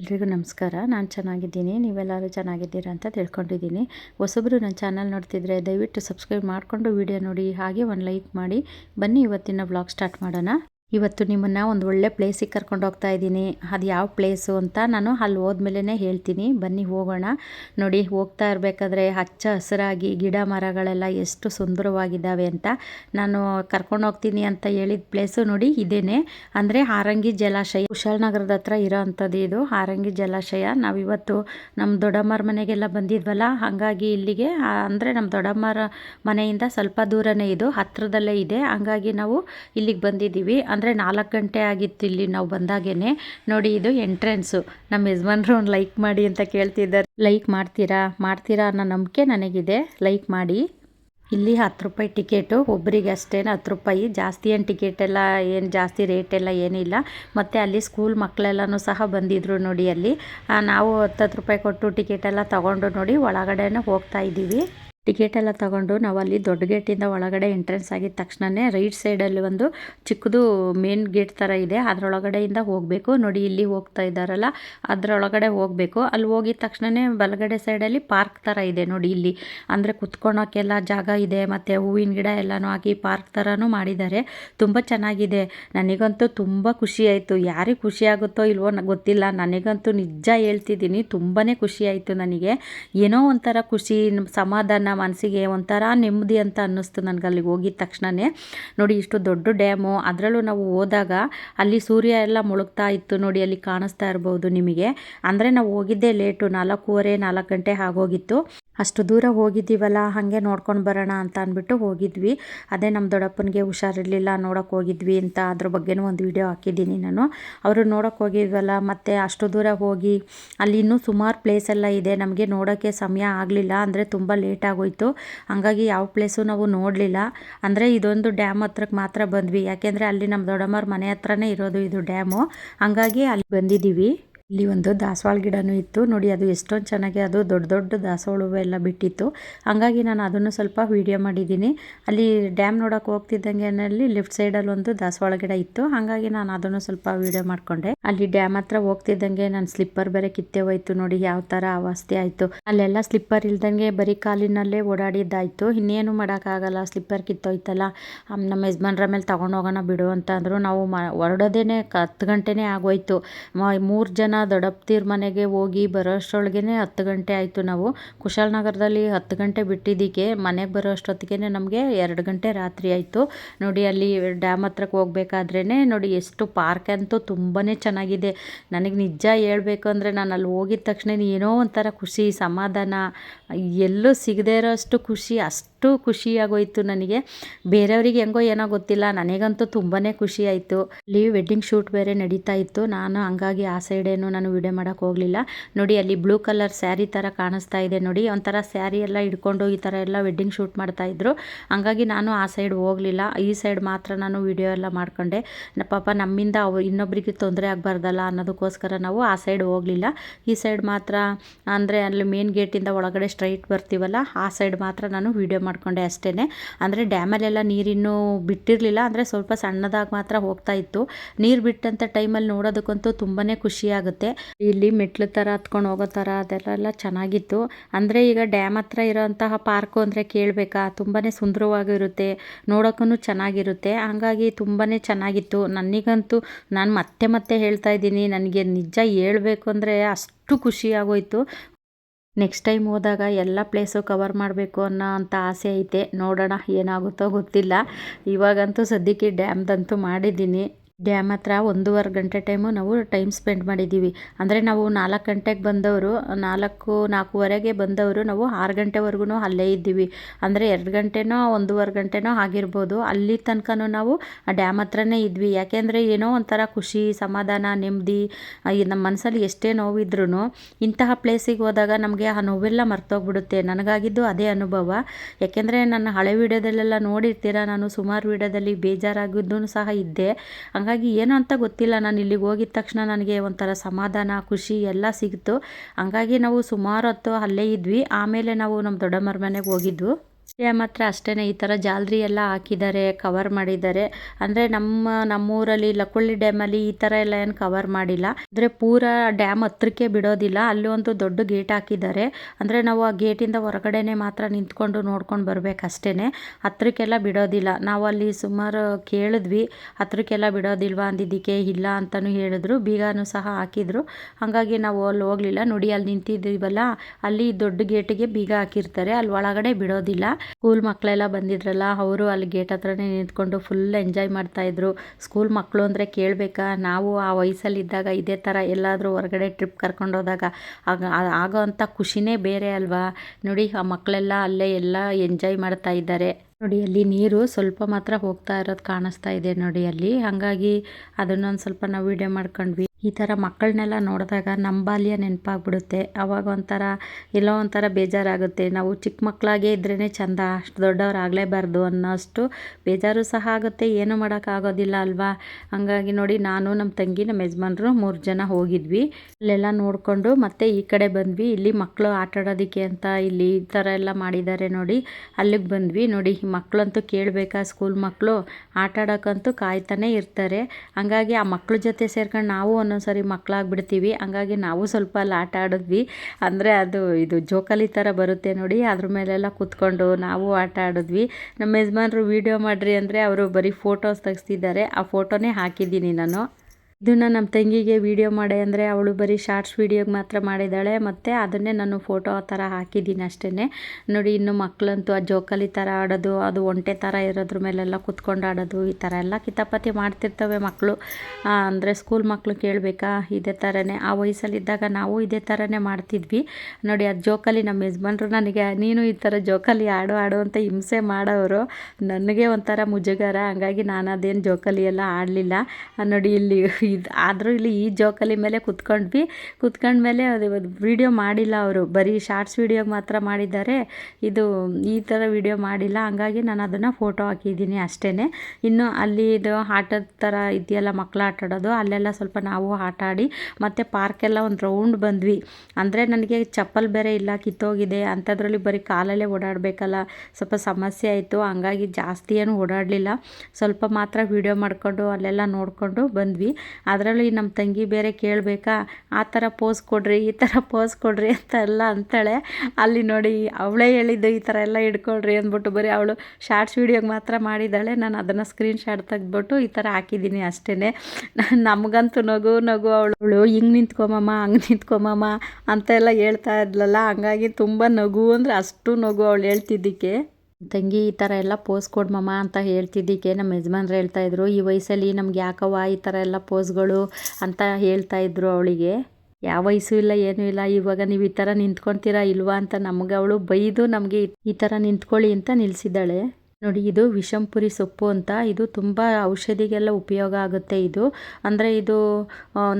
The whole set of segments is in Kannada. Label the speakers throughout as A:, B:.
A: ಎಲ್ರಿಗೂ ನಮಸ್ಕಾರ. ನಾನು ಚೆನ್ನಾಗಿದ್ದೀನಿ. ನೀವೆಲ್ಲರೂ ಚೆನ್ನಾಗಿದ್ದೀರಾ ಅಂತ ತಿಳ್ಕೊಂಡಿದ್ದೀನಿ. ಹೊಸಬ್ರು ನನ್ನ ಚಾನಲ್ ನೋಡ್ತಿದ್ರೆ ದಯವಿಟ್ಟು ಸಬ್ಸ್ಕ್ರೈಬ್ ಮಾಡಿಕೊಂಡು ವಿಡಿಯೋ ನೋಡಿ, ಹಾಗೆ ಒಂದು ಲೈಕ್ ಮಾಡಿ. ಬನ್ನಿ ಇವತ್ತಿನ ಬ್ಲಾಗ್ ಸ್ಟಾರ್ಟ್ ಮಾಡೋಣ. ಇವತ್ತು ನಿಮ್ಮನ್ನು ಒಂದು ಒಳ್ಳೆ ಪ್ಲೇಸಿಗೆ ಕರ್ಕೊಂಡು ಹೋಗ್ತಾ ಇದ್ದೀನಿ. ಅದು ಯಾವ ಪ್ಲೇಸು ಅಂತ ನಾನು ಅಲ್ಲಿ ಹೋದ್ಮೇಲೆ ಹೇಳ್ತೀನಿ. ಬನ್ನಿ, ಹೋಗೋಣ. ನೋಡಿ, ಹೋಗ್ತಾ ಇರಬೇಕಾದ್ರೆ ಹಚ್ಚ ಹಸಿರಾಗಿ ಗಿಡ ಮರಗಳೆಲ್ಲ ಎಷ್ಟು ಸುಂದರವಾಗಿದ್ದಾವೆ ಅಂತ ನಾನು ಕರ್ಕೊಂಡು ಹೋಗ್ತೀನಿ ಅಂತ ಹೇಳಿದ ಪ್ಲೇಸು ನೋಡಿ ಇದೇನೆ. ಅಂದರೆ ಹಾರಂಗಿ ಜಲಾಶಯ. ಕುಶಾಲನಗರದ ಹತ್ರ ಇರೋ ಅಂಥದ್ದು ಇದು. ಹಾರಂಗಿ ಜಲಾಶಯ. ನಾವಿವತ್ತು ನಮ್ಮ ದೊಡ್ಡಮ್ಮರ ಮನೆಗೆಲ್ಲ ಬಂದಿದ್ವಲ್ಲ, ಹಾಗಾಗಿ ಇಲ್ಲಿಗೆ ಅಂದರೆ ನಮ್ಮ ದೊಡ್ಡಮ್ಮರ ಮನೆಯಿಂದ ಸ್ವಲ್ಪ ದೂರನೇ ಇದು. ಹತ್ತಿರದಲ್ಲೇ ಇದೆ. ಹಾಗಾಗಿ ನಾವು ಇಲ್ಲಿಗೆ ಬಂದಿದ್ದೀವಿ. ಅಂದರೆ ನಾಲ್ಕು ಗಂಟೆ ಆಗಿತ್ತು ಇಲ್ಲಿ ನಾವು ಬಂದಾಗೇನೆ. ನೋಡಿ, ಇದು ಎಂಟ್ರೆನ್ಸು ನಮ್ಮ ಯಜಮಾನ್ರು ಒಂದು ಲೈಕ್ ಮಾಡಿ ಅಂತ ಕೇಳ್ತಿದ್ದಾರೆ. ಲೈಕ್ ಮಾಡ್ತೀರಾ? ಮಾಡ್ತೀರಾ ಅನ್ನೋ ನಂಬಿಕೆ ನನಗಿದೆ. ಲೈಕ್ ಮಾಡಿ. ಇಲ್ಲಿ ಹತ್ತು ರೂಪಾಯಿ ಟಿಕೆಟು ಒಬ್ಬರಿಗೆ ಅಷ್ಟೇನು ಹತ್ತು ರೂಪಾಯಿ. ಜಾಸ್ತಿ ಏನು ಟಿಕೆಟ್ ಎಲ್ಲ ಏನು ಜಾಸ್ತಿ ರೇಟ್ ಎಲ್ಲ ಏನಿಲ್ಲ ಮತ್ತು ಅಲ್ಲಿ ಸ್ಕೂಲ್ ಮಕ್ಕಳೆಲ್ಲನೂ ಸಹ ಬಂದಿದ್ದರು ನೋಡಿ ಅಲ್ಲಿ. ನಾವು ಹತ್ತು ರೂಪಾಯಿ ಕೊಟ್ಟು ಟಿಕೆಟ್ ಎಲ್ಲ ತೊಗೊಂಡು ನೋಡಿ ಒಳಗಡೆನೇ ಹೋಗ್ತಾ ಇದ್ದೀವಿ. ಟಿಕೆಟ್ ಎಲ್ಲ ತಗೊಂಡು ನಾವು ಅಲ್ಲಿ ದೊಡ್ಡ ಗೇಟಿಂದ ಒಳಗಡೆ ಎಂಟ್ರೆನ್ಸ್ ಆಗಿದ ತಕ್ಷಣವೇ ರೈಟ್ ಸೈಡಲ್ಲಿ ಒಂದು ಚಿಕ್ಕದು ಮೇನ್ ಗೇಟ್ ಥರ ಇದೆ. ಅದರೊಳಗಡೆಯಿಂದ ಹೋಗಬೇಕು. ನೋಡಿ, ಇಲ್ಲಿ ಹೋಗ್ತಾ ಇದ್ದಾರಲ್ಲ, ಅದರೊಳಗಡೆ ಹೋಗಬೇಕು. ಅಲ್ಲಿ ಹೋಗಿದ ತಕ್ಷಣವೇ ಬಲಗಡೆ ಸೈಡಲ್ಲಿ ಪಾರ್ಕ್ ಥರ ಇದೆ. ನೋಡಿ, ಇಲ್ಲಿ ಅಂದರೆ ಕುತ್ಕೊಳೋಕ್ಕೆಲ್ಲ ಜಾಗ ಇದೆ, ಮತ್ತು ಹೂವಿನ ಗಿಡ ಎಲ್ಲನೂ ಹಾಕಿ ಪಾರ್ಕ್ ಥರನೂ ಮಾಡಿದ್ದಾರೆ. ತುಂಬ ಚೆನ್ನಾಗಿದೆ. ನನಗಂತೂ ತುಂಬ ಖುಷಿ ಆಯಿತು. ಯಾರಿಗೆ ಖುಷಿ ಆಗುತ್ತೋ ಇಲ್ವೋ ಗೊತ್ತಿಲ್ಲ. ನನಗಂತೂ ನಿಜ ಹೇಳ್ತಿದ್ದೀನಿ. ತುಂಬಾ ಖುಷಿ ಆಯಿತು ನನಗೆ. ಏನೋ ಒಂಥರ ಖುಷಿ, ಸಮಾಧಾನ ಮನಸ್ಸಿಗೆ ಒಂಥರ ನೆಮ್ಮದಿ ಅಂತ ಅನ್ನಿಸ್ತು ನನಗೆ ಅಲ್ಲಿಗೆ ಹೋಗಿದ ತಕ್ಷಣವೇ ನೋಡಿ, ಇಷ್ಟು ದೊಡ್ಡ ಡ್ಯಾಮು, ಅದರಲ್ಲೂ ನಾವು ಹೋದಾಗ ಅಲ್ಲಿ ಸೂರ್ಯ ಎಲ್ಲ ಮುಳುಗ್ತಾ ಇತ್ತು ನೋಡಿ, ಅಲ್ಲಿ ಕಾಣಿಸ್ತಾ ಇರ್ಬೋದು ನಿಮಗೆ. ಅಂದರೆ ನಾವು ಹೋಗಿದ್ದೇ ಲೇಟು ನಾಲ್ಕೂವರೆ, ನಾಲ್ಕು ಗಂಟೆ ಆಗೋಗಿತ್ತು. ಅಷ್ಟು ದೂರ ಹೋಗಿದ್ದೀವಲ್ಲ, ಹಾಗೆ ನೋಡ್ಕೊಂಡು ಬರೋಣ ಅಂತ ಅಂದ್ಬಿಟ್ಟು ಹೋಗಿದ್ವಿ. ಅದೇ ನಮ್ಮ ದೊಡ್ಡಪ್ಪನಿಗೆ ಹುಷಾರಿರಲಿಲ್ಲ, ನೋಡೋಕೆ ಹೋಗಿದ್ವಿ ಅಂತ ಅದ್ರ ಬಗ್ಗೆನೂ ಒಂದು ವಿಡಿಯೋ ಹಾಕಿದ್ದೀನಿ ನಾನು. ಅವರು ನೋಡೋಕೆ ಹೋಗಿದ್ವಲ್ಲ, ಮತ್ತು ಅಷ್ಟು ದೂರ ಹೋಗಿ ಅಲ್ಲಿ ಇನ್ನೂ ಸುಮಾರು ಪ್ಲೇಸ್ ಎಲ್ಲ ಇದೆ, ನಮಗೆ ನೋಡೋಕ್ಕೆ ಸಮಯ ಆಗಲಿಲ್ಲ, ಅಂದರೆ ತುಂಬ ಲೇಟ್ ಆಗೋಯ್ತು. ಹಾಗಾಗಿ ಯಾವ ಪ್ಲೇಸು ನಾವು ನೋಡಲಿಲ್ಲ. ಅಂದರೆ ಇದೊಂದು ಡ್ಯಾಮ್ ಹತ್ರಕ್ಕೆ ಮಾತ್ರ ಬಂದ್ವಿ. ಯಾಕೆಂದರೆ ಅಲ್ಲಿ ನಮ್ಮ ದೊಡ್ಡಮ್ಮರ ಮನೆ ಹತ್ರನೇ ಇರೋದು ಇದು ಡ್ಯಾಮು ಹಾಗಾಗಿ ಅಲ್ಲಿ ಬಂದಿದ್ದೀವಿ. ಇಲ್ಲಿ ಒಂದು ದಾಸವಾಳ ಗಿಡನೂ ಇತ್ತು. ನೋಡಿ, ಅದು ಎಷ್ಟೊಂದು ಚೆನ್ನಾಗಿ ಅದು ದೊಡ್ಡ ದೊಡ್ಡ ದಾಸವಾಳ ಎಲ್ಲ ಬಿಟ್ಟಿತ್ತು. ಹಾಗಾಗಿ ನಾನು ಅದನ್ನು ಸ್ವಲ್ಪ ವೀಡಿಯೋ ಮಾಡಿದ್ದೀನಿ. ಅಲ್ಲಿ ಡ್ಯಾಮ್ ನೋಡೋಕೆ ಹೋಗ್ತಿದ್ದಂಗೆ ಅಲ್ಲಿ ಲೆಫ್ಟ್ ಸೈಡಲ್ಲಿ ಒಂದು ದಾಸವಾಳ ಗಿಡ ಇತ್ತು. ಹಾಗಾಗಿ ನಾನು ಅದನ್ನು ಸ್ವಲ್ಪ ವೀಡಿಯೋ ಮಾಡಿಕೊಂಡೆ. ಅಲ್ಲಿ ಡ್ಯಾಮ್ ಹತ್ರ ಹೋಗ್ತಿದ್ದಂಗೆ ನಾನು ಸ್ಲಿಪ್ಪರ್ ಬೇರೆ ಕಿತ್ತೆ ಹೋಯ್ತು. ನೋಡಿ, ಯಾವ ಥರ ಅವಸ್ಥೆ ಆಯಿತು. ಅಲ್ಲೆಲ್ಲ ಸ್ಲಿಪ್ಪರ್ ಇಲ್ದಂಗೆ ಬರೀ ಕಾಲಿನಲ್ಲೇ ಓಡಾಡಿದ್ದಾಯಿತು. ಇನ್ನೇನು ಮಾಡೋಕ್ಕಾಗಲ್ಲ. ಸ್ಲಿಪ್ಪರ್ ಕಿತ್ತೋಯ್ತಲ್ಲ. ನಮ್ಮ ಯಜಮಾನ್ರ ಮೇಲೆ ತೊಗೊಂಡೋಗೋಣ ಬಿಡು ಅಂತ ಅಂದರು. ನಾವು ಮ, ಹೊರಡೋದೇನೆ ಹತ್ತು ಗಂಟೆನೇ ಆಗೋಯ್ತು. ಮೂರು ಜನ ದೊಡ್ಡಪ್ಪತಿರ ಮನೆಗೆ ಹೋಗಿ ಬರೋ ಅಷ್ಟರೊಳಗೆ ಹತ್ತು ಗಂಟೆ ಆಯಿತು ನಾವು. ಕುಶಾಲನಗರದಲ್ಲಿ ಹತ್ತು ಗಂಟೆ ಬಿಟ್ಟಿದ್ದಕ್ಕೆ ಮನೆಗೆ ಬರೋ ಅಷ್ಟೊತ್ತಿಗೆ ನಮಗೆ ಎರಡು ಗಂಟೆ ರಾತ್ರಿ ಆಯಿತು. ನೋಡಿ, ಅಲ್ಲಿ ಡ್ಯಾಮ್ ಹತ್ರಕ್ಕೆ ಹೋಗ್ಬೇಕಾದ್ರೇ ನೋಡಿ, ಎಷ್ಟು ಪಾರ್ಕ್ ಅಂತೂ ತುಂಬಾ ಚೆನ್ನಾಗಿದೆ. ನನಗೆ ನಿಜ ಹೇಳಬೇಕು ಅಂದರೆ ನಾನು ಅಲ್ಲಿ ಹೋಗಿದ ತಕ್ಷಣ ಏನೋ ಒಂಥರ ಖುಷಿ, ಸಮಾಧಾನ, ಎಲ್ಲೂ ಸಿಗದೇ ಇರೋಷ್ಟು ಖುಷಿ, ಅಷ್ಟು ಅಷ್ಟು ಖುಷಿಯಾಗೋಯಿತು ನನಗೆ. ಬೇರೆಯವರಿಗೆ ಹೆಂಗೋ ಏನೋ ಗೊತ್ತಿಲ್ಲ, ನನಗಂತೂ ತುಂಬಾ ಖುಷಿ ಆಯಿತು ಅಲ್ಲಿ ವೆಡ್ಡಿಂಗ್ ಶೂಟ್ ಬೇರೆ ನಡೀತಾ ಇತ್ತು. ನಾನು ಹಂಗಾಗಿ ಆ ಸೈಡೇನು ನಾನು ವಿಡಿಯೋ ಮಾಡೋಕ್ಕೆ ಹೋಗಲಿಲ್ಲ. ನೋಡಿ, ಅಲ್ಲಿ ಬ್ಲೂ ಕಲರ್ ಸ್ಯಾರಿ ಥರ ಕಾಣಿಸ್ತಾ ಇದೆ ನೋಡಿ. ಒಂಥರ ಸ್ಯಾರಿ ಎಲ್ಲ ಹಿಡ್ಕೊಂಡು ಈ ಥರ ಎಲ್ಲ ವೆಡ್ಡಿಂಗ್ ಶೂಟ್ ಮಾಡ್ತಾಯಿದ್ರು ಹಂಗಾಗಿ ನಾನು ಆ ಸೈಡ್ ಹೋಗಲಿಲ್ಲ. ಈ ಸೈಡ್ ಮಾತ್ರ ನಾನು ವಿಡಿಯೋ ಎಲ್ಲ ಮಾಡ್ಕೊಂಡೆ. ಪಾಪ ನಮ್ಮಿಂದ ಅವು ಇನ್ನೊಬ್ಬರಿಗೆ ತೊಂದರೆ ಆಗಬಾರ್ದಲ್ಲ ಅನ್ನೋದಕ್ಕೋಸ್ಕರ ನಾವು ಆ ಸೈಡ್ ಹೋಗಲಿಲ್ಲ. ಈ ಸೈಡ್ ಮಾತ್ರ ಅಂದರೆ ಅಲ್ಲಿ ಮೇನ್ ಗೇಟಿಂದ ಒಳಗಡೆ ಸ್ಟ್ರೈಟ್ ಬರ್ತೀವಲ್ಲ, ಆ ಸೈಡ್ ಮಾತ್ರ ನಾನು ವೀಡಿಯೋ ಮಾಡಿಕೊಂಡೆ ಅಷ್ಟೇ ಅಂದರೆ ಡ್ಯಾಮಲ್ಲೆಲ್ಲ ನೀರಿನ್ನೂ ಬಿಟ್ಟಿರಲಿಲ್ಲ. ಅಂದರೆ ಸ್ವಲ್ಪ ಸಣ್ಣದಾಗಿ ಮಾತ್ರ ಹೋಗ್ತಾ ಇತ್ತು. ನೀರು ಬಿಟ್ಟಂಥ ಟೈಮಲ್ಲಿ ನೋಡೋದಕ್ಕಂತೂ ತುಂಬಾ ಖುಷಿಯಾಗುತ್ತೆ ಇಲ್ಲಿ ಮೆಟ್ಲು ಥರ ಹತ್ಕೊಂಡು ಹೋಗೋ ಥರ ಅದೆಲ್ಲ ಚೆನ್ನಾಗಿತ್ತು. ಅಂದರೆ ಈಗ ಡ್ಯಾಮ್ ಹತ್ರ ಇರೋಂತಹ ಪಾರ್ಕು ಅಂದರೆ ಕೇಳಬೇಕಾ? ತುಂಬಾ ಸುಂದರವಾಗಿರುತ್ತೆ ನೋಡೋಕ್ಕೂ ಚೆನ್ನಾಗಿರುತ್ತೆ. ಹಾಗಾಗಿ ತುಂಬಾ ಚೆನ್ನಾಗಿತ್ತು. ನನಗಂತೂ ನಾನು ಮತ್ತೆ ಮತ್ತೆ ಹೇಳ್ತಾ ಇದ್ದೀನಿ. ನನಗೆ ನಿಜ ಹೇಳಬೇಕು ಅಂದರೆ ಅಷ್ಟು ಖುಷಿಯಾಗೋಯ್ತು ನೆಕ್ಸ್ಟ್ ಟೈಮ್ ಹೋದಾಗ ಎಲ್ಲ ಪ್ಲೇಸು ಕವರ್ ಮಾಡಬೇಕು ಅನ್ನೋ ಅಂತ ಆಸೆ ಐತೆ. ನೋಡೋಣ ಏನಾಗುತ್ತೋ ಗೊತ್ತಿಲ್ಲ. ಇವಾಗಂತೂ ಸದ್ಯಕ್ಕೆ ಡ್ಯಾಮ್ದಂತೂ ಮಾಡಿದ್ದೀನಿ. ಡ್ಯಾಮ್ ಹತ್ರ ಒಂದೂವರೆ ಗಂಟೆ ಟೈಮು ನಾವು ಟೈಮ್ ಸ್ಪೆಂಡ್ ಮಾಡಿದ್ದೀವಿ. ಅಂದರೆ ನಾವು ನಾಲ್ಕು ಗಂಟೆಗೆ ಬಂದವರು, ನಾಲ್ಕು, ನಾಲ್ಕೂವರೆಗೆ ಬಂದವರು ನಾವು ಆರು ಗಂಟೆವರೆಗೂ ಅಲ್ಲೇ ಇದ್ದೀವಿ. ಅಂದರೆ ಎರಡು ಗಂಟೆನೋ, ಒಂದೂವರೆ ಗಂಟೆನೋ ಆಗಿರ್ಬೋದು. ಅಲ್ಲಿ ತನಕನೂ ನಾವು ಆ ಡ್ಯಾಮ್ ಹತ್ರನೇ ಇದ್ವಿ. ಯಾಕೆಂದರೆ ಏನೋ ಒಂಥರ ಖುಷಿ, ಸಮಾಧಾನ, ನೆಮ್ಮದಿ ನಮ್ಮ ಮನಸ್ಸಲ್ಲಿ ಎಷ್ಟೇ ನೋವಿದ್ರೂ ಇಂತಹ ಪ್ಲೇಸಿಗೆ ಹೋದಾಗ ನಮಗೆ ಆ ನೋವೆಲ್ಲ ಮರ್ತೋಗ್ಬಿಡುತ್ತೆ. ನನಗಾಗಿದ್ದು ಅದೇ ಅನುಭವ. ಯಾಕೆಂದರೆ ನನ್ನ ಹಳೆ ವಿಡಿಯೋದಲ್ಲೆಲ್ಲ ನೋಡಿರ್ತೀರ, ನಾನು ಸುಮಾರು ವಿಡಿಯೋದಲ್ಲಿ ಬೇಜಾರಾಗಿದ್ದು ಸಹ ಇದ್ದೆ. ಹಾಗಾಗಿ ಏನು ಅಂತ ಗೊತ್ತಿಲ್ಲ. ನಾನು ಇಲ್ಲಿಗೆ ಹೋಗಿದ ತಕ್ಷಣ ನನಗೆ ಒಂಥರ ಸಮಾಧಾನ, ಖುಷಿ ಎಲ್ಲ ಸಿಗ್ತು ಹಂಗಾಗಿ ನಾವು ಸುಮಾರು ಹೊತ್ತು ಅಲ್ಲೇ ಇದ್ವಿ. ಆಮೇಲೆ ನಾವು ನಮ್ಮ ದೊಡ್ಡಮ್ಮರ ಮನೆಗೆ ಹೋಗಿದ್ವು. ಏರಿಯಾ ಹತ್ರ ಅಷ್ಟೇ ಈ ಥರ ಜಾಲರಿ ಎಲ್ಲ ಹಾಕಿದ್ದಾರೆ ಕವರ್ ಮಾಡಿದ್ದಾರೆ. ಅಂದರೆ ನಮ್ಮ, ನಮ್ಮೂರಲ್ಲಿ ಲಕ್ಕುಳ್ಳಿ ಡ್ಯಾಮಲ್ಲಿ ಈ ಥರ ಎಲ್ಲ ಏನು ಕವರ್ ಮಾಡಿಲ್ಲ. ಅಂದರೆ ಪೂರ ಡ್ಯಾಮ್ ಹತ್ರಕ್ಕೆ ಬಿಡೋದಿಲ್ಲ, ಅಲ್ಲಿ ಒಂದು ದೊಡ್ಡ ಗೇಟ್ ಹಾಕಿದ್ದಾರೆ. ಅಂದರೆ ನಾವು ಆ ಗೇಟಿಂದ ಹೊರಗಡೆನೆ ಮಾತ್ರ ನಿಂತ್ಕೊಂಡು ನೋಡ್ಕೊಂಡು ಬರ್ಬೇಕಷ್ಟೇ ಹತ್ರಕ್ಕೆಲ್ಲ ಬಿಡೋದಿಲ್ಲ. ನಾವು ಅಲ್ಲಿ ಸುಮಾರು ಕೇಳಿದ್ವಿ, ಹತ್ರಕ್ಕೆಲ್ಲ ಬಿಡೋದಿಲ್ವಾ ಅಂದಿದ್ದಕ್ಕೆ ಇಲ್ಲ ಅಂತಲೂ ಹೇಳಿದ್ರು. ಬೀಗನೂ ಸಹ ಹಾಕಿದ್ರು. ಹಾಗಾಗಿ ನಾವು ಅಲ್ಲಿ ಹೋಗಲಿಲ್ಲ. ನೋಡಿ ಅಲ್ಲಿ ನಿಂತಿದ್ದೀವಲ್ಲ, ಅಲ್ಲಿ ದೊಡ್ಡ ಗೇಟಿಗೆ ಬೀಗ ಹಾಕಿರ್ತಾರೆ. ಅಲ್ಲಿ ಒಳಗಡೆ ಬಿಡೋದಿಲ್ಲ. ಸ್ಕೂಲ್ ಮಕ್ಕಳೆಲ್ಲ ಬಂದಿದ್ರಲ್ಲ, ಅವರು ಅಲ್ಲಿ ಗೇಟ್ ಹತ್ರನೇ ನಿಂತ್ಕೊಂಡು ಫುಲ್ ಎಂಜಾಯ್ ಮಾಡ್ತಾ ಇದ್ರು. ಸ್ಕೂಲ್ ಮಕ್ಕಳು ಅಂದರೆ ಕೇಳಬೇಕಾ? ನಾವು ಆ ವಯಸ್ಸಲ್ಲಿದ್ದಾಗ ಇದೇ ಥರ ಎಲ್ಲಾದರೂ ಹೊರಗಡೆ ಟ್ರಿಪ್ ಕರ್ಕೊಂಡೋದಾಗ ಆಗ ಆಗೋ ಅಂಥ ಖುಷಿನೇ ಬೇರೆ ಅಲ್ವಾ? ನೋಡಿ, ಆ ಮಕ್ಕಳೆಲ್ಲ ಅಲ್ಲೇ ಎಲ್ಲ ಎಂಜಾಯ್ ಮಾಡ್ತಾ ಇದ್ದಾರೆ. ನೋಡಿ, ಅಲ್ಲಿ ನೀರು ಸ್ವಲ್ಪ ಮಾತ್ರ ಹೋಗ್ತಾ ಇರೋದು ಕಾಣಿಸ್ತಾ ಇದೆ ನೋಡಿ ಅಲ್ಲಿ. ಹಾಗಾಗಿ ಅದನ್ನೊಂದು ಸ್ವಲ್ಪ ನಾವು ವಿಡಿಯೋ ಮಾಡ್ಕೊಂಡ್ವಿ. ಈ ಥರ ಮಕ್ಕಳನ್ನೆಲ್ಲ ನೋಡಿದಾಗ ನಮ್ಮ ಬಾಲ್ಯ ನೆನಪಾಗ್ಬಿಡುತ್ತೆ. ಅವಾಗ ಒಂಥರ ಎಲ್ಲೋ ಒಂಥರ ಬೇಜಾರಾಗುತ್ತೆ. ನಾವು ಚಿಕ್ಕ ಮಕ್ಕಳಾಗೇ ಇದ್ರೇ ಚೆಂದ, ಅಷ್ಟು ದೊಡ್ಡವ್ರು ಆಗಲೇಬಾರ್ದು ಅನ್ನೋಷ್ಟು ಬೇಜಾರು ಸಹ ಆಗುತ್ತೆ. ಏನೂ ಮಾಡೋಕ್ಕಾಗೋದಿಲ್ಲ ಅಲ್ವಾ? ಹಂಗಾಗಿ ನೋಡಿ, ನಾನು ನಮ್ಮ ತಂಗಿ, ನಮ್ಮ ಯಜಮಾನ್ರು ಮೂರು ಜನ ಹೋಗಿದ್ವಿ. ಅಲ್ಲೆಲ್ಲ ನೋಡಿಕೊಂಡು ಮತ್ತೆ ಈ ಕಡೆ ಬಂದ್ವಿ. ಇಲ್ಲಿ ಮಕ್ಕಳು ಆಟ ಆಡೋದಕ್ಕೆ ಅಂತ ಇಲ್ಲಿ ಈ ಥರ ಎಲ್ಲ ಮಾಡಿದ್ದಾರೆ ನೋಡಿ. ಅಲ್ಲಿಗೆ ಬಂದ್ವಿ. ನೋಡಿ, ಮಕ್ಕಳಂತೂ ಕೇಳಬೇಕಾ? ಸ್ಕೂಲ್ ಮಕ್ಕಳು ಆಟ ಆಡೋಕ್ಕಂತೂ ಕಾಯ್ತಾನೆ ಇರ್ತಾರೆ. ಹಂಗಾಗಿ ಆ ಮಕ್ಕಳ ಜೊತೆ ಸೇರ್ಕೊಂಡು ನಾವು ಒಂದೊಂದು ಸರಿ ಮಕ್ಕಳಾಗ್ಬಿಡ್ತೀವಿ ಹಂಗಾಗಿ ನಾವು ಸ್ವಲ್ಪ ಅಲ್ಲಿ ಆಟ ಆಡಿದ್ವಿ. ಅಂದರೆ ಅದು, ಇದು ಜೋಕಾಲಿ ಥರ ಬರುತ್ತೆ ನೋಡಿ. ಅದ್ರ ಮೇಲೆಲ್ಲ ಕೂತ್ಕೊಂಡು ನಾವು ಆಟ ಆಡಿದ್ವಿ. ನಮ್ಮ ಯಜಮಾನ್ರು ವೀಡಿಯೋ ಮಾಡಿರಿ ಅಂದರೆ ಅವರು ಬರೀ ಫೋಟೋಸ್ ತೆಗೆಸ್ತಿದ್ದಾರೆ. ಆ ಫೋಟೋನೇ ಹಾಕಿದ್ದೀನಿ ನಾನು. ಇದನ್ನು ನಮ್ಮ ತಂಗಿಗೆ ವೀಡಿಯೋ ಮಾಡಿ ಅಂದರೆ ಅವಳು ಬರೀ ಶಾರ್ಟ್ಸ್ ವೀಡಿಯೋಗೆ ಮಾತ್ರ ಮಾಡಿದ್ದಾಳೆ ಮತ್ತು ಅದನ್ನೇ ನಾನು ಫೋಟೋ ಆ ಥರ ಹಾಕಿದ್ದೀನಿ ಅಷ್ಟೇ ನೋಡಿ, ಇನ್ನು ಮಕ್ಕಳಂತೂ ಆ ಜೋಕಾಲಿ ಥರ ಆಡೋದು, ಅದು ಒಂಟೆ ಥರ ಇರೋದ್ರ ಮೇಲೆಲ್ಲ ಕುತ್ಕೊಂಡು ಆಡೋದು, ಈ ಥರ ಎಲ್ಲ ಕಿತಾಪತಿ ಮಾಡ್ತಿರ್ತವೆ ಮಕ್ಕಳು ಅಂದರೆ ಸ್ಕೂಲ್ ಮಕ್ಕಳು ಕೇಳಬೇಕಾ? ಇದೇ ಥರನೇ ಆ ವಯಸ್ಸಲ್ಲಿದ್ದಾಗ ನಾವು ಇದೇ ಥರನೇ ಮಾಡ್ತಿದ್ವಿ. ನೋಡಿ ಅದು ಜೋಕಾಲಿ ನಮ್ಮ ಯಜಮಾನ್ರು ನನಗೆ, ನೀನು ಈ ಥರ ಜೋಕಾಲಿ ಆಡು ಆಡು ಅಂತ ಹಿಂಸೆ ಮಾಡೋರು ನನಗೆ ಒಂಥರ ಮುಜುಗರ. ಹಂಗಾಗಿ ನಾನು ಅದೇನು ಜೋಕಾಲಿ ಎಲ್ಲ ಆಡಲಿಲ್ಲ. ನೋಡಿ, ಇಲ್ಲಿ ಇದು ಆದರೂ ಇಲ್ಲಿ ಈ ಜೋಕಲಿ ಮೇಲೆ ಕುತ್ಕೊಂಡ್ವಿ. ಕುತ್ಕೊಂಡ್ಮೇಲೆ ಅದು ವೀಡಿಯೋ ಮಾಡಿಲ್ಲ ಅವರು. ಬರೀ ಶಾರ್ಟ್ಸ್ ವೀಡಿಯೋಗೆ ಮಾತ್ರ ಮಾಡಿದ್ದಾರೆ. ಇದು ಈ ಥರ ವಿಡಿಯೋ ಮಾಡಿಲ್ಲ. ಹಂಗಾಗಿ ನಾನು ಅದನ್ನು ಫೋಟೋ ಹಾಕಿದ್ದೀನಿ ಅಷ್ಟೇ ಇನ್ನು ಅಲ್ಲಿ ಇದು ಆಟದ ಥರ ಇದೆಯಲ್ಲ ಮಕ್ಕಳು ಆಟ ಆಡೋದು, ಅಲ್ಲೆಲ್ಲ ಸ್ವಲ್ಪ ನಾವು ಆಟ ಆಡಿ ಮತ್ತು ಪಾರ್ಕೆಲ್ಲ ಒಂದು ರೌಂಡ್ ಬಂದ್ವಿ. ಅಂದರೆ ನನಗೆ ಚಪ್ಪಲ್ ಬೇರೆ ಇಲ್ಲ, ಕಿತ್ತೋಗಿದೆ. ಅಂಥದ್ರಲ್ಲಿ ಬರೀ ಕಾಲಲ್ಲೇ ಓಡಾಡಬೇಕಲ್ಲ. ಸ್ವಲ್ಪ ಸಮಸ್ಯೆ ಆಯಿತು. ಹಂಗಾಗಿ ಜಾಸ್ತಿ ಏನು ಓಡಾಡಲಿಲ್ಲ. ಸ್ವಲ್ಪ ಮಾತ್ರ ವೀಡಿಯೋ ಮಾಡಿಕೊಂಡು, ಅಲ್ಲೆಲ್ಲ ನೋಡಿಕೊಂಡು ಬಂದ್ವಿ. ಅದರಲ್ಲಿ ನಮ್ಮ ತಂಗಿ ಬೇರೆ ಕೇಳಬೇಕಾ, ಆ ಥರ ಪೋಸ್ ಕೊಡ್ರಿ, ಈ ಥರ ಪೋಸ್ ಕೊಡ್ರಿ ಅಂತ ಎಲ್ಲ ಅಂತಾಳೆ. ಅಲ್ಲಿ ನೋಡಿ ಅವಳೇ ಹೇಳಿದ್ದು ಈ ಥರ ಎಲ್ಲ ಇಟ್ಕೊಳ್ರಿ ಅಂದ್ಬಿಟ್ಟು ಬರೀ ಅವಳು ಶಾರ್ಟ್ಸ್ ವೀಡಿಯೋಗೆ ಮಾತ್ರ ಮಾಡಿದ್ದಾಳೆ. ನಾನು ಅದನ್ನು ಸ್ಕ್ರೀನ್ ಶಾಟ್ ತೆಗೆದ್ಬಿಟ್ಟು ಈ ಥರ ಹಾಕಿದ್ದೀನಿ ಅಷ್ಟೇ ನಮಗಂತೂ ನಗು ನಗು ಅವಳು. ಅವಳು, ಹಿಂಗೆ ನಿಂತ್ಕೊಮಮ್ಮ, ಹಂಗೆ ನಿಂತ್ಕೊಮಮ್ಮ ಅಂತ ಎಲ್ಲ ಹೇಳ್ತಾ ಇದ್ಲಲ್ಲ, ಹಂಗಾಗಿ ತುಂಬ ನಗು ಅಂದರೆ ಅಷ್ಟು ನಗು ಅವಳು ಹೇಳ್ತಿದ್ದಕ್ಕೆ. ತಂಗಿ ಈ ಥರ ಎಲ್ಲ ಪೋಸ್ ಕೊಡ್ಮಮ್ಮ ಅಂತ ಹೇಳ್ತಿದ್ದಕ್ಕೆ ನಮ್ಮ ಯಜಮಾನ್ರು ಹೇಳ್ತಾಯಿದ್ರು ಈ ವಯಸ್ಸಲ್ಲಿ ನಮ್ಗೆ ಯಾಕವ್ವ ಈ ಥರ ಎಲ್ಲ ಪೋಸ್ಗಳು ಅಂತ ಹೇಳ್ತಾಯಿದ್ರು ಅವಳಿಗೆ. ಯಾವ ವಯಸ್ಸು ಇಲ್ಲ, ಏನೂ ಇಲ್ಲ, ಇವಾಗ ನೀವು ಈ ಥರ ನಿಂತ್ಕೊಳ್ತೀರಾ ಇಲ್ವಾ ಅಂತ ನಮಗೆ ಅವಳು ಬೈದು ನಮಗೆ ಈ ಥರ ನಿಂತ್ಕೊಳ್ಳಿ ಅಂತ ನಿಲ್ಲಿಸಿದ್ದಾಳೆ ನೋಡಿ, ಇದು ವಿಷಂಪುರಿ ಸೊಪ್ಪು ಅಂತ. ಇದು ತುಂಬ ಔಷಧಿಗೆಲ್ಲ ಉಪಯೋಗ ಆಗುತ್ತೆ ಇದು. ಅಂದರೆ ಇದು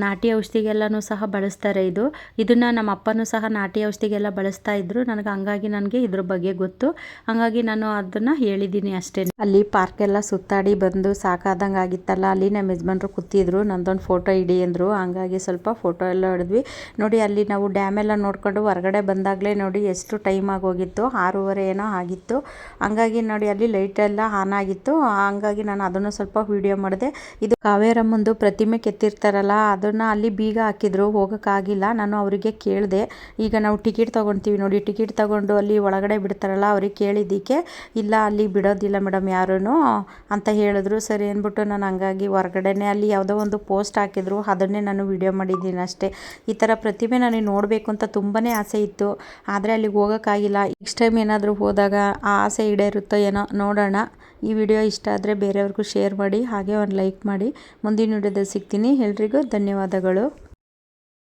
A: ನಾಟಿ ಔಷಧಿಗೆಲ್ಲನೂ ಸಹ ಬಳಸ್ತಾರೆ ಇದು. ಇದನ್ನು ನಮ್ಮ ಅಪ್ಪನೂ ಸಹ ನಾಟಿ ಔಷಧಿಗೆಲ್ಲ ಬಳಸ್ತಾ ಇದ್ರು. ನನಗೆ ಹಂಗಾಗಿ ನನಗೆ ಇದ್ರ ಬಗ್ಗೆ ಗೊತ್ತು. ಹಂಗಾಗಿ ನಾನು ಅದನ್ನು ಹೇಳಿದ್ದೀನಿ ಅಷ್ಟೇ. ಅಲ್ಲಿ ಪಾರ್ಕೆಲ್ಲ ಸುತ್ತಾಡಿ ಬಂದು ಸಾಕಾದಂಗೆ ಆಗಿತ್ತಲ್ಲ, ಅಲ್ಲಿ ನಮ್ಮ ಯಜಮಾನ್ರು ಕೂತಿದ್ರು. ನಂದೊಂದು ಫೋಟೋ ಇಡಿ ಅಂದರು. ಹಂಗಾಗಿ ಸ್ವಲ್ಪ ಫೋಟೋ ಎಲ್ಲ ಹೊಡೆದ್ವಿ. ನೋಡಿ, ಅಲ್ಲಿ ನಾವು ಡ್ಯಾಮ್ ಎಲ್ಲ ನೋಡಿಕೊಂಡು ಹೊರಗಡೆ ಬಂದಾಗಲೇ ನೋಡಿ, ಎಷ್ಟು ಟೈಮ್ ಆಗೋಗಿತ್ತು. ಆರೂವರೆ ಏನೋ ಆಗಿತ್ತು. ಹಂಗಾಗಿ ನೋಡಿ, ಅಲ್ಲಿ ಲೈಟ್ ಎಲ್ಲ ಆನ್ ಆಗಿತ್ತು. ಹಂಗಾಗಿ ನಾನು ಅದನ್ನು ಸ್ವಲ್ಪ ವಿಡಿಯೋ ಮಾಡಿದೆ. ಇದು ಕಾವೇರಮ್ಮಂದು ಪ್ರತಿಮೆ ಕೆತ್ತಿರ್ತಾರಲ್ಲ, ಅದನ್ನು ಅಲ್ಲಿ ಬೀಗ ಹಾಕಿದ್ರು ಹೋಗೋಕ್ಕಾಗಿಲ್ಲ ನಾನು ಅವರಿಗೆ ಕೇಳಿದೆ, ಈಗ ನಾವು ಟಿಕೆಟ್ ತೊಗೊಳ್ತೀವಿ ನೋಡಿ ಟಿಕೆಟ್ ತೊಗೊಂಡು ಅಲ್ಲಿ ಒಳಗಡೆ ಬಿಡ್ತಾರಲ್ಲ, ಅವ್ರಿಗೆ ಕೇಳಿದ್ದಕ್ಕೆ, ಇಲ್ಲ ಅಲ್ಲಿ ಬಿಡೋದಿಲ್ಲ ಮೇಡಮ್ ಯಾರೂ ಅಂತ ಹೇಳಿದ್ರು. ಸರಿ ಅಂದ್ಬಿಟ್ಟು ನಾನು ಹಂಗಾಗಿ ಹೊರಗಡೆನೆ ಅಲ್ಲಿ ಯಾವುದೋ ಒಂದು ಪೋಸ್ಟ್ ಹಾಕಿದ್ರು, ಅದನ್ನೇ ನಾನು ವಿಡಿಯೋ ಮಾಡಿದ್ದೀನಿ ಅಷ್ಟೇ. ಈ ಥರ ಪ್ರತಿಮೆ ನನಗೆ ನೋಡಬೇಕು ಅಂತ ತುಂಬಾ ಆಸೆ ಇತ್ತು. ಆದರೆ ಅಲ್ಲಿಗೆ ಹೋಗೋಕ್ಕಾಗಿಲ್ಲ ನೆಕ್ಸ್ಟ್ ಟೈಮ್ ಏನಾದರೂ ಹೋದಾಗ ಆ ಆಸೆ ಈಡೇರುತ್ತೋ ಏನೋ ನೋಡೋಣ. ಈ ವಿಡಿಯೋ ಇಷ್ಟ ಆದರೆ ಬೇರೆಯವ್ರಿಗೂ ಶೇರ್ ಮಾಡಿ, ಹಾಗೆ ಒಂದು ಲೈಕ್ ಮಾಡಿ. ಮುಂದಿನ ವಿಡಿಯೋದಲ್ಲಿ ಸಿಗ್ತೀನಿ. ಎಲ್ರಿಗೂ ಧನ್ಯವಾದಗಳು.